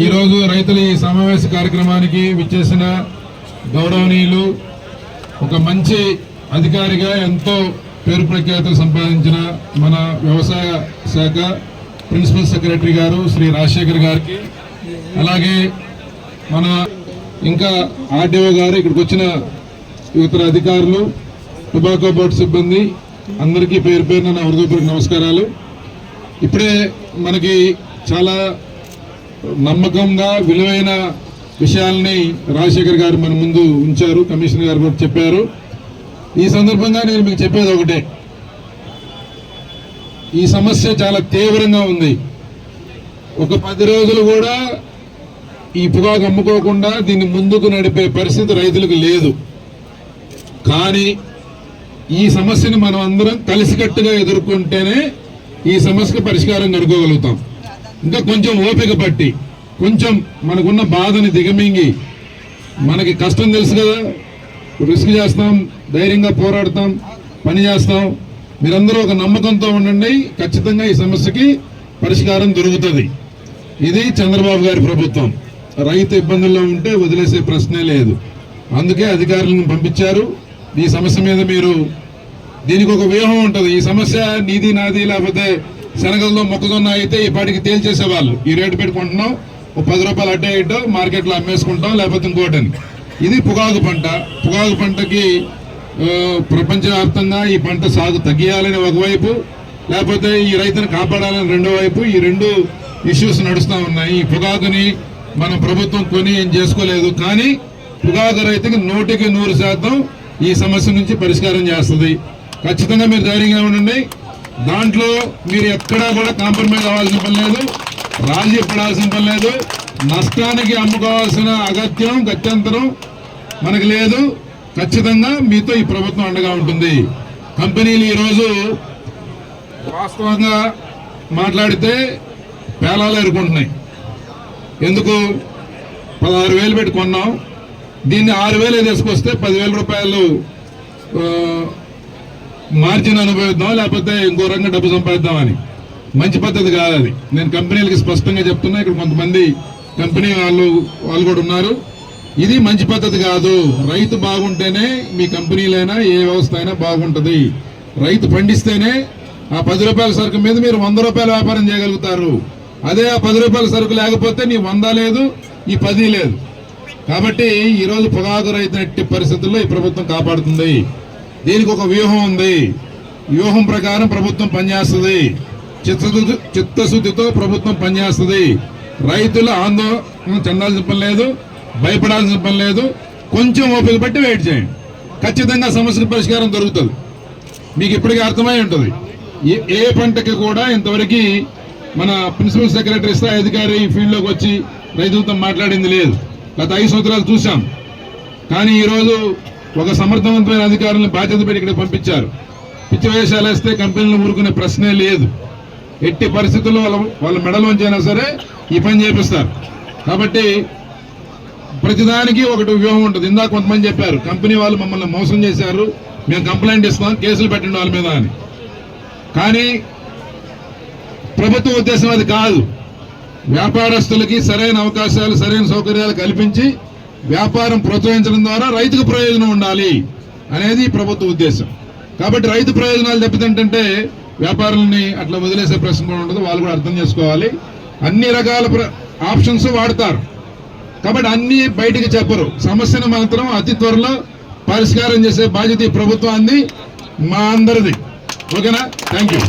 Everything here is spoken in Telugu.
ఈరోజు రైతుల ఈ సమావేశ కార్యక్రమానికి విచ్చేసిన గౌరవనీయులు ఒక మంచి అధికారిగా ఎంతో పేరు ప్రఖ్యాతులు సంపాదించిన మన వ్యవసాయ శాఖ ప్రిన్సిపల్ సెక్రటరీ గారు శ్రీ రాజశేఖర్ గారికి అలాగే మన ఇంకా ఆర్డీఓ గారు ఇక్కడికి వచ్చిన ఇతర అధికారులు టొబాకో బోర్డు సిబ్బంది అందరికీ పేరు పేరున నా హృదయపూర్వక నమస్కారాలు. ఇప్పుడే మనకి చాలా నమ్మకంగా విలువైన విషయాల్ని రాజశేఖర్ గారు మన ముందు ఉంచారు కమిషనర్ గారు కూడా చెప్పారు. ఈ సందర్భంగా నేను మీకు చెప్పేది ఒకటే. ఈ సమస్య చాలా తీవ్రంగా ఉంది. ఒక పది రోజులు కూడా ఈ పొగాకు అమ్ముకోకుండా దీన్ని ముందుకు నడిపే పరిస్థితి రైతులకు లేదు. కానీ ఈ సమస్యని మనం అందరం కలిసికట్టుగా ఎదుర్కొంటేనే ఈ సమస్యకు పరిష్కారం కనుక్కోగలుగుతాం. ఇంకా కొంచెం ఓపిక పట్టి కొంచెం మనకున్న బాధని దిగమింగి మనకి కష్టం తెలుసు కదా రిస్క్ చేస్తాం ధైర్యంగా పోరాడతాం పని చేస్తాం. మీరందరూ ఒక నమ్మకంతో ఉండండి ఖచ్చితంగా ఈ సమస్యకి పరిష్కారం దొరుకుతుంది. ఇది చంద్రబాబు గారి ప్రభుత్వం. రైతు ఇబ్బందుల్లో ఉంటే వదిలేసే ప్రశ్నే లేదు. అందుకే అధికారులను పంపించారు. ఈ సమస్య మీద మీరు దీనికి ఒక వ్యూహం ఉంటుంది. ఈ సమస్య నీది నాది లేకపోతే శనగల్లో మొక్కజొన్న అయితే ఈ పాటికి తేల్చేసేవాళ్ళు. ఈ రేటు పెట్టుకుంటున్నాం. ఒక పది రూపాయలు అడ్డే ఇటో మార్కెట్లో అమ్మేసుకుంటాం లేకపోతే ఇంకోటని ఇది పొగాకు పంట. పొగాకు పంటకి ప్రపంచవ్యాప్తంగా ఈ పంట సాగు తగ్గియాలని ఒకవైపు లేకపోతే ఈ రైతును కాపాడాలని రెండో వైపు ఈ రెండు ఇష్యూస్ నడుస్తూ ఉన్నాయి. ఈ పొగాకుని మన ప్రభుత్వం కొని ఏం చేసుకోలేదు. కానీ పొగాకు రైతుకి నూటికి నూరు శాతం ఈ సమస్య నుంచి పరిష్కారం చేస్తుంది. ఖచ్చితంగా మీరు ధైర్యంగా ఉండండి. దాంట్లో మీరు ఎక్కడా కూడా కాంప్రమైజ్ అవ్వాల్సిన పని లేదు. రాజీ పడాల్సిన పని లేదు. నష్టానికి అమ్ముకోవాల్సిన అగత్యం గత్యంతరం మనకు లేదు. ఖచ్చితంగా మీతో ఈ ప్రభుత్వం అండగా ఉంటుంది. కంపెనీలు ఈరోజు వాస్తవంగా మాట్లాడితే పేలాలు ఎరుకుంటున్నాయి ఎందుకు? పదహారు వేలు పెట్టి కొన్నాం. దీన్ని ఆరు వేలు తీసుకొస్తే పదివేల రూపాయలు మార్జిన్ అనుభవిద్దాం లేకపోతే ఇంకో రంగం డబ్బు సంపాదిద్దామని మంచి పద్ధతి కాదు అది. నేను కంపెనీలకి స్పష్టంగా చెప్తున్నా ఇక్కడ కొంతమంది కంపెనీ వాళ్ళు వాళ్ళు కూడా ఉన్నారు. ఇది మంచి పద్ధతి కాదు. రైతు బాగుంటేనే మీ కంపెనీలైనా ఏ వ్యవస్థ అయినా బాగుంటుంది. రైతు పండిస్తేనే ఆ పది రూపాయల సరుకు మీద మీరు వంద రూపాయల వ్యాపారం చేయగలుగుతారు. అదే ఆ పది రూపాయల సరుకు లేకపోతే నీ వంద లేదు ఈ పది లేదు. కాబట్టి ఈ రోజు పొగాకు రైతు పరిస్థితుల్లో ఈ ప్రభుత్వం కాపాడుతుంది. దీనికి ఒక వ్యూహం ఉంది. వ్యూహం ప్రకారం ప్రభుత్వం పనిచేస్తుంది. చిత్తశుద్ధి చిత్తశుద్ధితో ప్రభుత్వం పనిచేస్తుంది. రైతుల ఆందోళన చెందాల్సిన పని లేదు భయపడాల్సిన పని లేదు. కొంచెం ఓపిక పట్టి వెయిట్ చేయండి. ఖచ్చితంగా సమస్యకు పరిష్కారం దొరుకుతుంది. మీకు ఇప్పటికీ అర్థమై ఉంటుంది. ఏ- ఏ పంటకి కూడా ఇంతవరకు మన ప్రిన్సిపల్ సెక్రటరీ స్థాయి అధికారి ఈ ఫీల్డ్లోకి వచ్చి రైతులతో మాట్లాడింది లేదు. గత ఐదు సంవత్సరాలు చూసాం కానీ ఈరోజు ఒక సమర్థవంతమైన అధికారులను బాధ్యత పెట్టి ఇక్కడ పంపించారు. పిచ్చి వేషాలు వేస్తే కంపెనీలు ఊరుకునే ప్రశ్నే లేదు. ఎట్టి పరిస్థితుల్లో వాళ్ళ వాళ్ళ మెడలోంచి అయినా సరే ఈ పని చేపిస్తారు. కాబట్టి ప్రతిదానికి ఒకటి వ్యూహం ఉంటుంది. ఇందాక కొంతమంది చెప్పారు కంపెనీ వాళ్ళు మమ్మల్ని మోసం చేశారు. మేము కంప్లైంట్ ఇస్తాం కేసులు పెట్టండి వాళ్ళ మీద అని. కానీ ప్రభుత్వ ఉద్దేశం అది కాదు. వ్యాపారస్తులకి సరైన అవకాశాలు సరైన సౌకర్యాలు కల్పించి వ్యాపారం ప్రోత్సహించడం ద్వారా రైతుకు ప్రయోజనం ఉండాలి అనేది ప్రభుత్వ ఉద్దేశం. కాబట్టి రైతు ప్రయోజనాలు దెబ్బతింటుంటే వ్యాపారులని అట్లా వదిలేసే ప్రశ్న కూడా ఉండదు వాళ్ళు కూడా అర్థం చేసుకోవాలి. అన్ని రకాల ప్ర- ఆప్షన్స్ వాడతారు. కాబట్టి అన్ని బయటికి చెప్పరు. సమస్యను మాత్రం అతి త్వరలో పరిష్కారం చేసే బాధ్యత ఈ ప్రభుత్వాన్ని మా అందరిది. ఓకేనా? Thank you